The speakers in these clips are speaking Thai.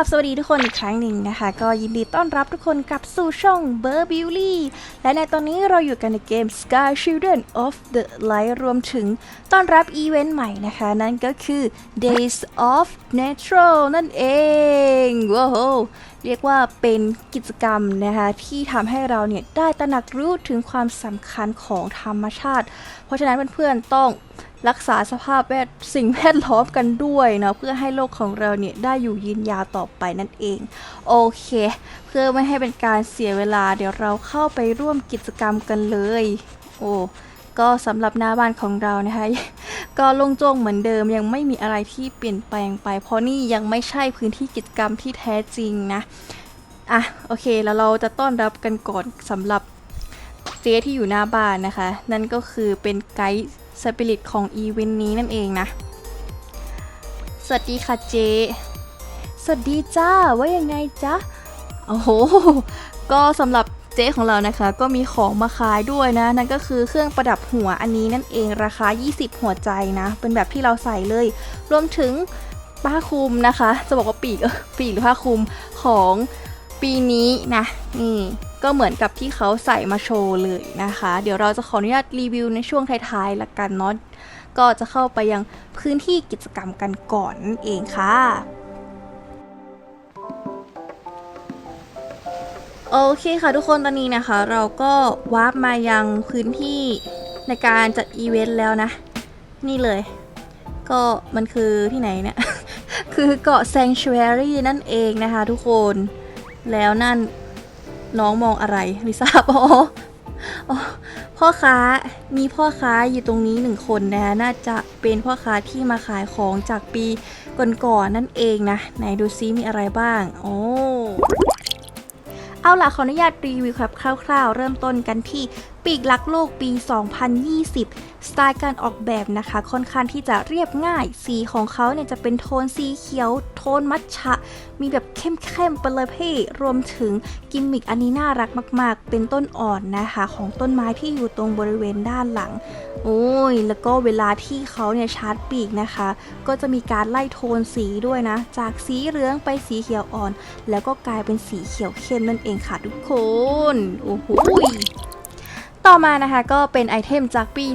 ราบสวัสดีทุกคนอีกครั้งหนึ่งนะคะ ก็ยินดีต้อนรับทุกคนกลับสู่ช่อง b u r b i l l y และในตอนนี้เราอยู่กันในเกม Sky Children of the Light รวมถึงต้อนรับอีเวนต์ใหม่นะคะ นั่นก็คือ Days of Natural นั่นเองว้าวเรียกว่าเป็นกิจกรรมนะคะที่ทำให้เราเนี่ยได้ตระหนักรู้ถึงความสำคัญของธรรมชาติ เพราะฉะนั้นเพื่อนๆต้อง รักษาสภาพแวดสิ่งแวดล้อมกันด้วยนะเพื่อให้โลกของเราเนี่ยได้อยู่ยืนยาวต่อไปนั่นเอง โอเค เพื่อไม่ให้เป็นการเสียเวลา เดี๋ยวเราเข้าไปร่วมกิจกรรมกันเลย โอ้ก็สำหรับหน้าบ้านของเรานะคะ ก็ลงโจ้งเหมือนเดิมยังไม่มีอะไรที่เปลี่ยนแปลงไป เพราะนี่ยังไม่ใช่พื้นที่กิจกรรมที่แท้จริงนะอะโอเคแล้วเราจะต้อนรับกันก่อนสำหรับเจ๊ที่อยู่หน้าบ้านนะคะ นั่นก็คือเป็นไกด์ สปิริตของอีเวนต์นี้นั่นเองนะ สวัสดีค่ะเจ สวัสดีจ้า ว่ายังไงจ๊ะ โอ้โห ก็สำหรับเจ๊ของเรานะคะ ก็มีของมาขายด้วยนะ นั่นก็คือเครื่องประดับหัวอันนี้นั่นเองราคา 20 หัวใจนะ เป็นแบบที่เราใส่เลย รวมถึงผ้าคลุมนะคะ จะบอกว่าปีกปีกหรือผ้าคลุมของ ปีนี้นะนี่ก็เหมือนกับที่เขาใส่มาโชว์เลยนะคะ เดี๋ยวเราจะขออนุญาตรีวิวในช่วงท้ายๆละกันเนาะก็จะเข้าไปยังพื้นที่กิจกรรมกันก่อนนั่นเองค่ะโอเคค่ะทุกคนตอนนี้นะคะ เราก็วาร์ปมายังพื้นที่ในการจัดอีเวนต์แล้วนะ นี่เลย ก็มันคือที่ไหนเนี่ย คือเกาะ Sanctuary นั่นเองนะคะทุกคน แล้วนั่นน้องมองอะไรไม่ทราบอ๋อพ่อค้ามีพ่อค้าอยู่ตรงนี้หนึ่งคนนะคะน่าจะเป็นพ่อค้าที่มาขายของจากปีก่อนๆนั่นเองนะ ไหนดูซิมีอะไรบ้างโอ้เอาล่ะขออนุญาตรีวิวครับคร่าว ๆ เริ่มต้นกันที่ปีกลักโลกปี 2020 สไตล์การออกแบบนะคะ ค่อนข้างที่จะเรียบง่าย สีของเขาเนี่ยจะเป็นโทนสีเขียว โทนมัทฉะ มีแบบเข้มๆไปเลยพี่ รวมถึงกิมมิกอันนี้น่ารักมาก ๆ เป็นต้นอ่อนนะคะ ของต้นไม้ที่อยู่ตรงบริเวณด้านหลัง โอ้ย แล้วก็เวลาที่เขาเนี่ยชาร์จปีกนะคะ ก็จะมีการไล่โทนสีด้วยนะ จากสีเหลืองไปสีเขียวอ่อน แล้วก็กลายเป็นสีเขียวเข้มนั่นเองค่ะทุกคน โอ้โห ต่อมานะคะก็เป็นไอเทมจากปี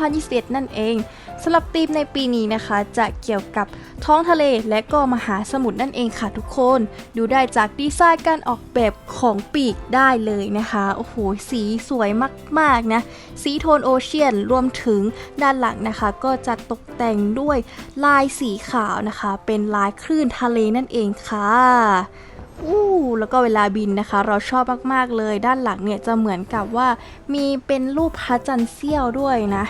2021 นั่นเองสำหรับธีมในปีนี้นะคะ จะเกี่ยวกับท้องทะเลและก็มหาสมุทรนั่นเองค่ะทุกคน ดูได้จากดีไซน์การออกแบบของปีกได้เลยนะคะ โอ้โห สีสวยมากๆนะ สีโทนโอเชียนรวมถึงด้านหลังนะคะ ก็จะตกแต่งด้วยลายสีขาวนะคะ เป็นลายคลื่นทะเลนั่นเองค่ะ อู้แล้วก็เวลาบินนะคะ เราชอบมาก ๆ เลย ด้านหลังเนี่ยจะเหมือนกับว่ามีเป็นรูปพระจันทร์เสี้ยวด้วยนะ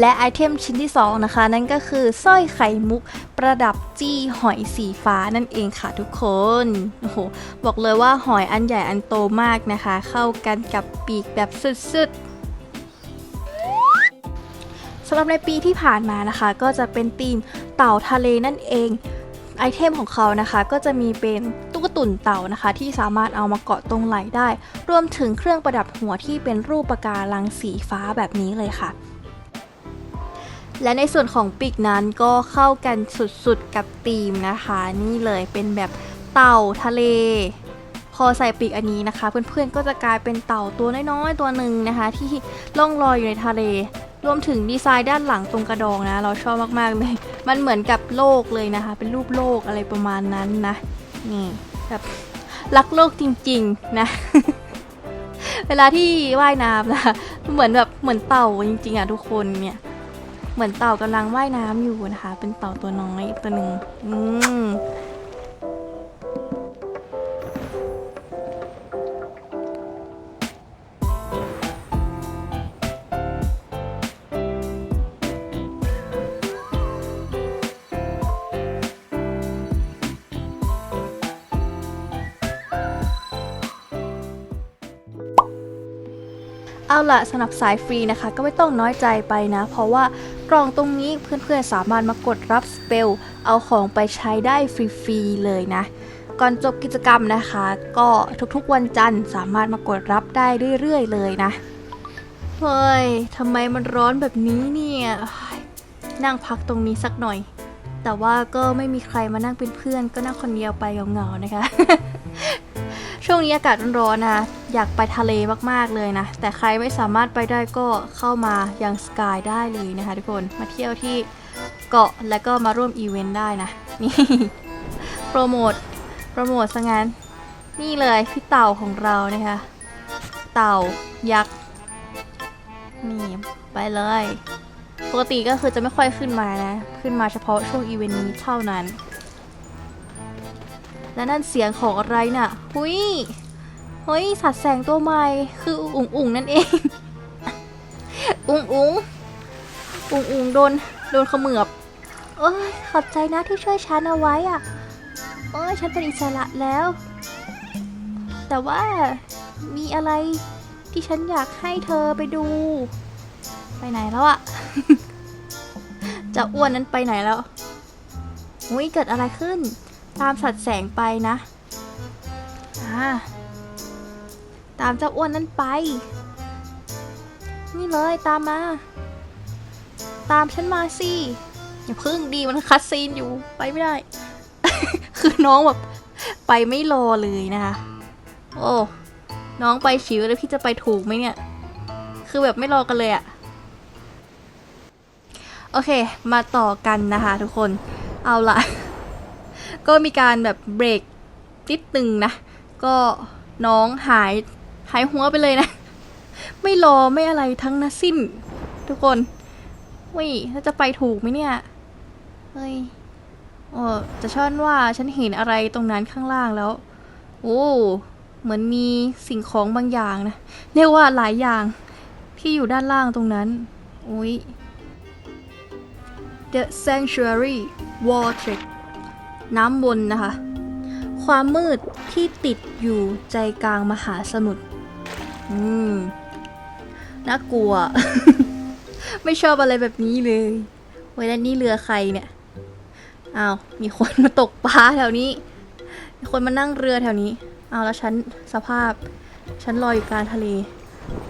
และไอเทมชิ้นที่ 2 นะคะ นั่นก็คือสร้อยไข่มุกประดับจี้หอยสีฟ้านั่นเองค่ะทุกคนโอ้โหบอกเลยว่าหอยอันใหญ่อันโตมากนะคะ เข้ากันกับปีกแบบสุดๆสำหรับในปีที่ผ่านมานะคะ ก็จะเป็นธีมเต่าทะเลนั่นเองไอเทมของเขานะคะก็จะมีเป็นตุ๊กตุ่นเต่านะคะ ที่สามารถเอามาเกาะตรงไหลได้ รวมถึงเครื่องประดับหัวที่เป็นรูปปะการังสีฟ้าแบบนี้เลยค่ะ และในส่วนของปีกนั้นก็เข้ากันสุดๆกับธีมนะคะ นี่เลยเป็นแบบเต่าทะเล พอใส่ปีกอันนี้นะคะ เพื่อนๆก็จะกลายเป็นเต่าตัวน้อยๆตัวหนึ่งนะคะ ที่ล่องลอยอยู่ในทะเล รวมถึงดีไซน์ด้านหลังตรงกระดองนะ เราชอบมากๆเลยมันเหมือนกับโลกเลยนะคะ เป็นรูปโลกอะไรประมาณนั้นนะนี่แบบรักโลกจริงๆนะเวลาที่ว่ายน้ำนะคะเหมือนแบบเหมือนเต่าจริงๆอะทุกคนเนี่ย เหมือนเต่ากำลังว่ายน้ำอยู่นะคะ เป็นเต่าตัวน้อยตัวหนึ่งอืม เอาละสำหรับสายฟรีนะคะ ก็ไม่ต้องน้อยใจไปนะ เพราะว่ากล่องตรงนี้เพื่อนๆสามารถมากดรับสเปลเอาของไปใช้ได้ฟรีๆเลยนะ ก่อนจบกิจกรรมนะคะ ก็ทุกๆวันจันทร์สามารถมากดรับได้เรื่อยๆเลยนะเฮ้ยทำไมมันร้อนแบบนี้เนี่ยนั่งพักตรงนี้สักหน่อย แต่ว่าก็ไม่มีใครมานั่งเป็นเพื่อนก็นั่งคนเดียวไปเหงาๆนะคะ ช่วงนี้อากาศร้อนๆนะ อยากไปทะเลมากๆเลยนะ แต่ใครไม่สามารถไปได้ก็เข้ามายังสกายได้เลยนะคะทุกคนมาเที่ยวที่เกาะแล้วก็มาร่วมอีเวนต์ได้นะนี่โปรโมทโปรโมทซะงั้น นี่เลยพี่เต่าของเรานะคะ เต่ายักษ์นี่ไปเลย ปกติก็คือจะไม่ค่อยขึ้นมานะ ขึ้นมาเฉพาะช่วงอีเวนต์นี้เท่านั้น และนั่นเสียงของอะไรน่ะหุยเฮ้ยสัตว์แสงตัวใหม่คืออุ๋งอุ๋งนั่นเอง อุ๋งอุ๋งอุ๋งอุ๋งโดนโดนเขมือบเอ้ยขอบใจนะที่ช่วยฉันเอาไว้อะเอ้ยฉันเป็นอิสระแล้ว แต่ว่ามีอะไรที่ฉันอยากให้เธอไปดู ไปไหนแล้วอะจะอ้วนนั้นไปไหนแล้วอุ้ยเกิดอะไรขึ้น ตามสัตว์แสงไปนะ อ่า ตามเจ้าอ้วนนั้นไป นี่เลยตามมา ตามฉันมาสิ อย่าพึ่งดีมันคัดซีนอยู่ไปไม่ได้ คือน้องแบบไปไม่รอเลยนะคะ โอ้ น้องไปชิวแล้วพี่จะไปถูกไหมเนี่ย คือแบบไม่รอกันเลยอะโอเค มาต่อกันนะคะทุกคน เอาละ ก็มีการแบบเบรกนิดนึงนะ ก็น้องหายหายหัวไปเลยนะ ไม่รอไม่อะไรทั้งนั้นสิ้น ทุกคนวิแล้วจะไปถูกไหมเนี่ย เฮ้ยโอ้จะช่อนว่าฉันเห็นอะไรตรงนั้นข้างล่างแล้ว โอ้ เหมือนมีสิ่งของบางอย่างนะ เรียกว่าหลายอย่างที่อยู่ด้านล่างตรงนั้น อุ้ย The Sanctuary Wall Trek น้ำวนนะคะ ความมืดที่ติดอยู่ใจกลางมหาสมุทรอืมน่ากลัว ไม่ชอบอะไรแบบนี้เลยเว้ยแล้วนี่เรือใครเนี่ยอ้าวมีคนมาตกปลาแถวนี้ มีคนมานั่งเรือแถวนี้เอาแล้วฉันสภาพ ฉันลอยอยู่กลางทะเล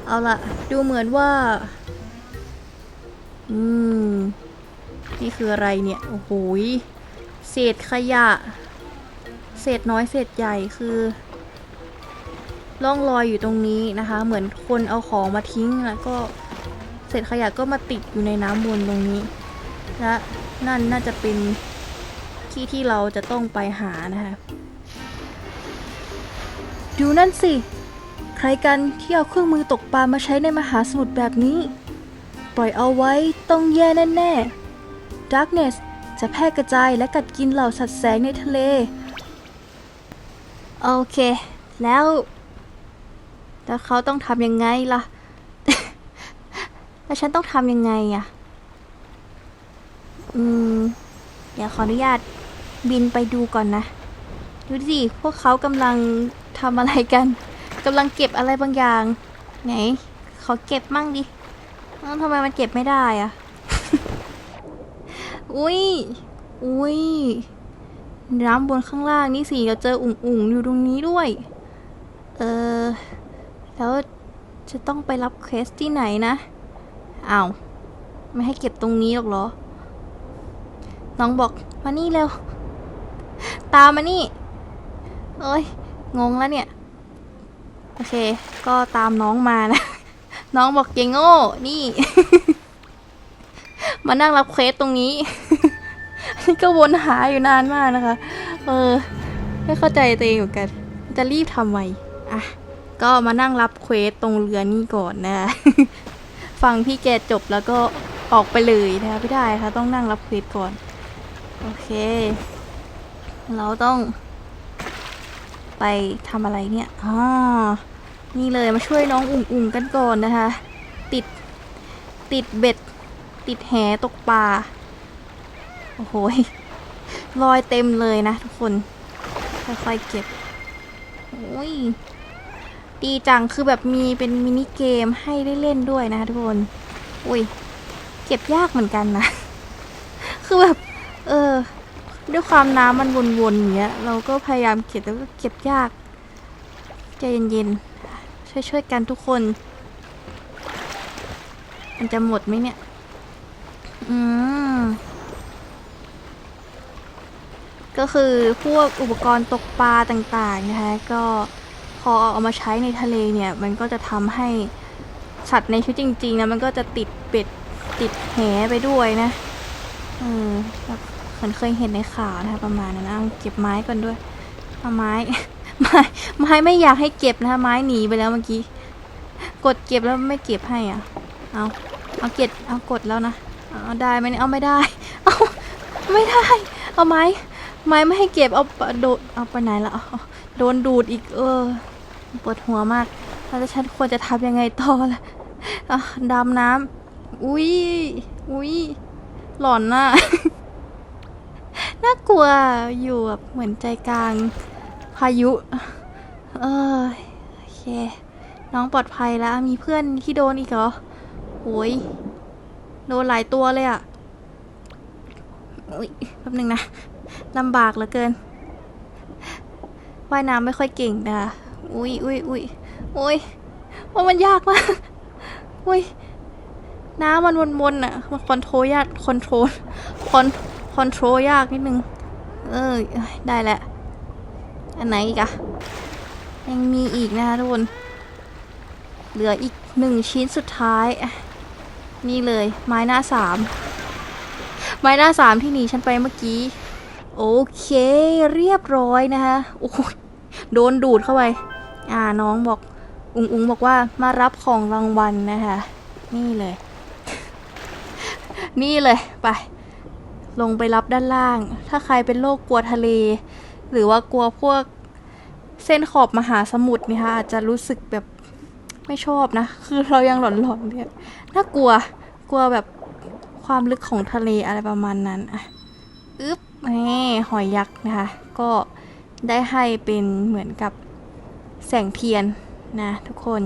เอาละดูเหมือนว่า อืม นี่คืออะไรเนี่ย โอ้โห ษขยะ เศษน้อยเศษใหญ่คือล่องลอยอยู่ตรงนี้นะคะ เหมือนคนเอาของมาทิ้งแล้วก็เศษขยะก็มาติดอยู่ในน้ำวนตรงนี้ และนั่นน่าจะเป็นที่ที่เราจะต้องไปหานะคะดูนั่นสิ ใครกันที่เอาเครื่องมือตกปลามาใช้ในมหาสมุทรแบบนี้ ปล่อยเอาไว้ต้องแย่แน่ๆ Darkness จะแพร่กระจายและกัดกินเหล่าสัตว์แสงในทะเล โอเค แล้ว แล้วเขาต้องทำยังไงล่ะ แล้วฉันต้องทำยังไงอะอืม เดี๋ยวขออนุญาตบินไปดูก่อนนะ ดูสิ พวกเขากำลังทำอะไรกันกำลังเก็บอะไรบางอย่าง ไหน ขอเก็บมั่งดิทำไมมันเก็บไม่ได้อะ อุ้ย อุ้ย น้ำบนข้างล่างนี่สิเราเจออุ่งๆอยู่ตรงนี้ด้วย เออ แล้วจะต้องไปรับเควสที่ไหนนะอ้าว ไม่ให้เก็บตรงนี้หรอกเหรอ น้องบอกมานี่เร็ว ตามมานี่ เอ้ย งงแล้วเนี่ย โอเค ก็ตามน้องมานะ น้องบอกเยงโง่ นี่ มานั่งรับเควสตรงนี้ นี่ก็วนหาอยู่นานมากนะคะ เออ ไม่เข้าใจตัวเองเหมือนกัน จะรีบทำไม อะ ก็มานั่งรับเควสตรงเรือนี่ก่อนนะ ฟังพี่แกจบแล้วก็ออกไปเลยนะคะไม่ได้ค่ะ ต้องนั่งรับเควสก่อน โอเค เราต้อง ไปทำอะไรเนี่ย อ๋อ นี่เลยมาช่วยน้องอุ่งๆกันก่อนนะคะ ติดติดเบ็ด ติดแหตกปลา โอ้โหยรอยเต็มเลยนะทุกคน ค่อยๆเก็บ โอ้ย ดีจัง คือแบบมีเป็นมินิเกมให้ได้เล่นด้วยนะคะทุกคน อุ้ย เก็บยากเหมือนกันนะ คือแบบ เออ ด้วยความน้ำมันวนๆอย่างเงี้ย เราก็พยายามเก็บแต่ก็เก็บยาก ใจเย็นๆ ช่วยๆกันทุกคน มันจะหมดไหมเนี่ย อืม ก็คือพวกอุปกรณ์ตกปลาต่างๆนะคะก็พอเอามาใช้ในทะเลเนี่ย มันก็จะทำให้สัตว์ในชีวิตจริงๆนะมันก็จะติดเบ็ดติดแหไปด้วยนะเออแบบเหมือนเคยเห็นในข่าวนะคะประมาณนั้นนะเอาเก็บไม้ก่อนด้วยเอาไม้ ไม้ไม้ไม่อยากให้เก็บนะคะไม้หนีไปแล้วเมื่อกี้ กดเก็บแล้วไม่เก็บให้อะ เอาเอาเก็บเอากดแล้วนะ เอาได้ไหมเนี่ยเอาไม่ได้ เอาไม่ได้ เอาไม้ไม้ไม่ให้เก็บเอาปโดดเอาไปไหนละเอาโดนดูดอีกเออปวดหัวมากแล้วฉันควรจะทำยังไงต่อละอะดำน้ำอุ้ยอุ้ยหลอนน่ะน่ากลัวอยู่แบบเหมือนใจกลางพายุเออโอเค น้องปลอดภัยแล้วมีเพื่อนที่โดนอีกเหรอโอ้ย โดนหลายตัวเลยอะอุ้ยแป๊บนึงนะลำบากเหลือเกิน ว่ายน้ำไม่ค่อยเก่งนะอุ้ยอุ้ยอุ้ยอุ้ยว่ามันยากมากอุ้ยน้ำมันวนๆอะมันคอนโทรลยากคอนโทรลคอนคอนโทรลยากนิดนึง เออได้แหล้วอันไหนอีกอะยังมีอีกนะคะทุกคน เหลืออีกหนึ่งชิ้นสุดท้าย นี่เลย ไม้หน้าสามไม้หน้าสามที่หนีฉันไปเมื่อกี้ โอเค เรียบร้อยนะคะโอ้ยโดนดูดเข้าไป อ่าน้องบอก อุงอุงบอกว่ามารับของรางวัลนะคะ นี่เลย นี่เลยไป ลงไปรับด้านล่าง ถ้าใครเป็นโรคกลัวทะเล หรือว่ากลัวพวกเส้นขอบมหาสมุทรนี่คะอาจจะรู้สึกแบบไม่ชอบนะ คือเรายังหลอนๆเนี่ย น่ากลัว กลัวแบบความลึกของทะเลอะไรประมาณนั้นอะอึ๊บนี่หอยยักษ์นะคะ ก็ได้ให้เป็นเหมือนกับแสงเทียนนะทุกคน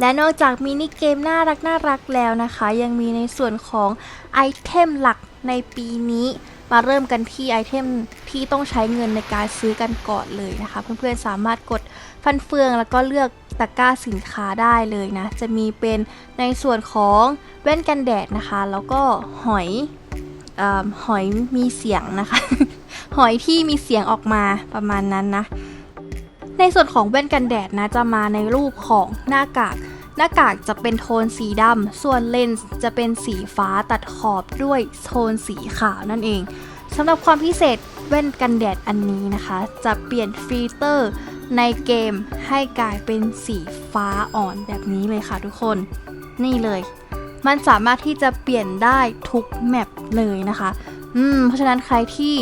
และนอกจากมินิเกมน่ารักน่ารักแล้วนะคะ ยังมีในส่วนของไอเทมหลักในปีนี้ มาเริ่มกันที่ไอเทมที่ต้องใช้เงินในการซื้อกันก่อนเลยนะคะ เพื่อนๆสามารถกดฟันเฟืองแล้วก็เลือกตะกร้าสินค้าได้เลยนะ จะมีเป็นในส่วนของแว่นกันแดดนะคะ แล้วก็หอยเออหอยมีเสียงนะคะ หอยที่มีเสียงออกมาประมาณนั้นนะ ในส่วนของแว่นกันแดดนะจะมาในรูปของหน้ากาก หน้ากากจะเป็นโทนสีดำ ส่วนเลนส์จะเป็นสีฟ้าตัดขอบด้วยโทนสีขาวนั่นเองสำหรับความพิเศษแว่นกันแดดอันนี้นะคะ จะเปลี่ยนฟิลเตอร์ในเกมให้กลายเป็นสีฟ้าอ่อนแบบนี้เลยค่ะทุกคน นี่เลย มันสามารถที่จะเปลี่ยนได้ทุกแมปเลยนะคะ อืม เพราะฉะนั้นใครที่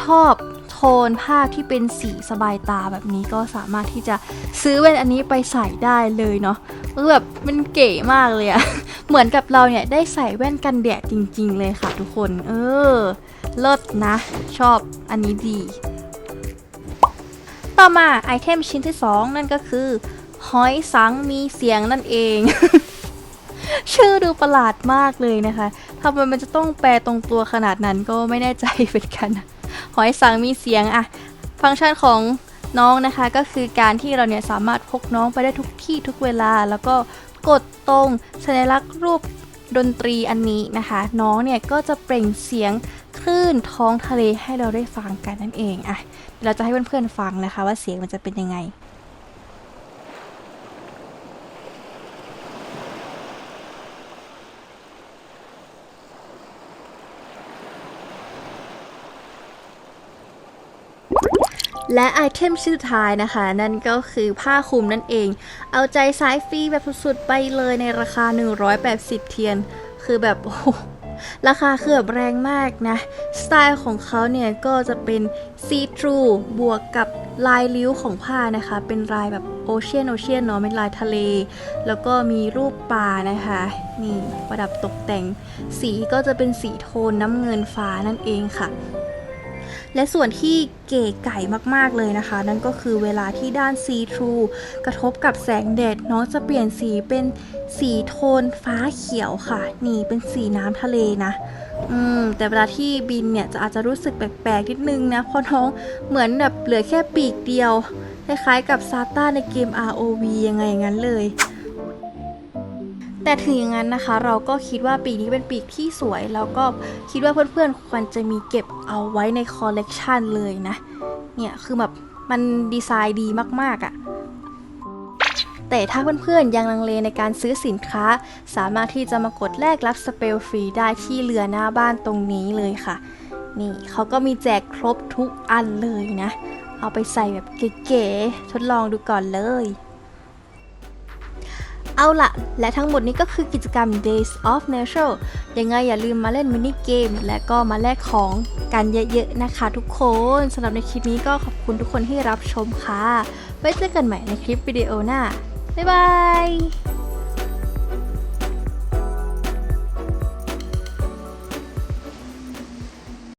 ชอบ ทนภาพที่เป็นสีสบายตาแบบนี้ก็สามารถที่จะซื้อแว่นอันนี้ไปใส่ได้เลยเนาะคือแบบมันเก๋มากเลยอะเหมือนกับเราเนี่ยได้ใส่แว่นกันแดดจริง ๆ เลยค่ะทุกคน เออเลิศนะ ชอบอันนี้ดี ต่อมาไอเทมชิ้นที่ 2 นั่นก็คือหอยสังมีเสียงนั่นเอง ชื่อดูประหลาดมากเลยนะคะทำไมมันจะต้องแปลตรงตัวขนาดนั้นก็ไม่แน่ใจเหมือนกันนะ หอยสังมีเสียงอะฟังก์ชันของน้องนะคะ ก็คือการที่เราเนี่ยสามารถพกน้องไปได้ทุกที่ทุกเวลา แล้วก็กดตรงสัญลักษณ์รูปดนตรีอันนี้นะคะ น้องเนี่ยก็จะเปล่งเสียงคลื่นท้องทะเลให้เราได้ฟังกันนั่นเองอะเราจะให้เพื่อนๆฟังนะคะ ว่าเสียงมันจะเป็นยังไง และไอเทมชิ้นสุดท้ายนะคะ นั่นก็คือผ้าคลุมนั่นเอง เอาใจสายฟรีแบบสุดๆไปเลยในราคา 180 เทียน คือแบบโอ้ราคาคือแบบแรงมากนะ สไตล์ของเขาเนี่ยก็จะเป็นซีทรูบวกกับลายริ้วของผ้านะคะ เป็นลายแบบโอเชียนโอเชียนเนาะเป็นลายทะเล แล้วก็มีรูปปลานะคะ นี่ประดับตกแต่ง สีก็จะเป็นสีโทนน้ำเงินฟ้านั่นเองค่ะ และส่วนที่เก๋ไก่มาก ๆ เลยนะคะ นั่นก็คือเวลาที่ด้านซีทรูกระทบกับแสงแดดน้องจะเปลี่ยนสีเป็นสีโทนฟ้าเขียวค่ะ นี่เป็นสีน้ำทะเลนะอืมแต่เวลาที่บินเนี่ยจะอาจจะรู้สึกแปลกๆนิดนึงนะเพราะน้องเหมือนแบบเหลือแค่ปีกเดียวคล้ายๆกับซาต้าในเกม ROV ยังไงอย่างนั้นเลย แต่ถึงอย่างนั้นนะคะ เราก็คิดว่าปีนี้เป็นปีที่สวย แล้วก็คิดว่าเพื่อนๆควรจะมีเก็บเอาไว้ในคอลเลกชันเลยนะ เนี่ยคือแบบมันดีไซน์ดีมากๆอะ่ะแต่ถ้าเพื่อนๆยังลังเลในการซื้อสินค้า สามารถที่จะมากดแลกรับสเปลฟรีได้ที่เรือหน้าบ้านตรงนี้เลยค่ะ นี่เขาก็มีแจกครบทุกอันเลยนะ เอาไปใส่แบบเก๋ๆทดลองดูก่อนเลย เอาละและทั้งหมดนี้ก็คือกิจกรรม Days of Nature ยังไงอย่าลืมมาเล่นมินิเกม และก็มาแลกของกันเยอะๆนะคะทุกคนสำหรับในคลิปนี้ก็ขอบคุณทุกคนที่รับชมค่ะ ไว้เจอกันใหม่ในคลิปวิดีโอหน้า บ๊ายบาย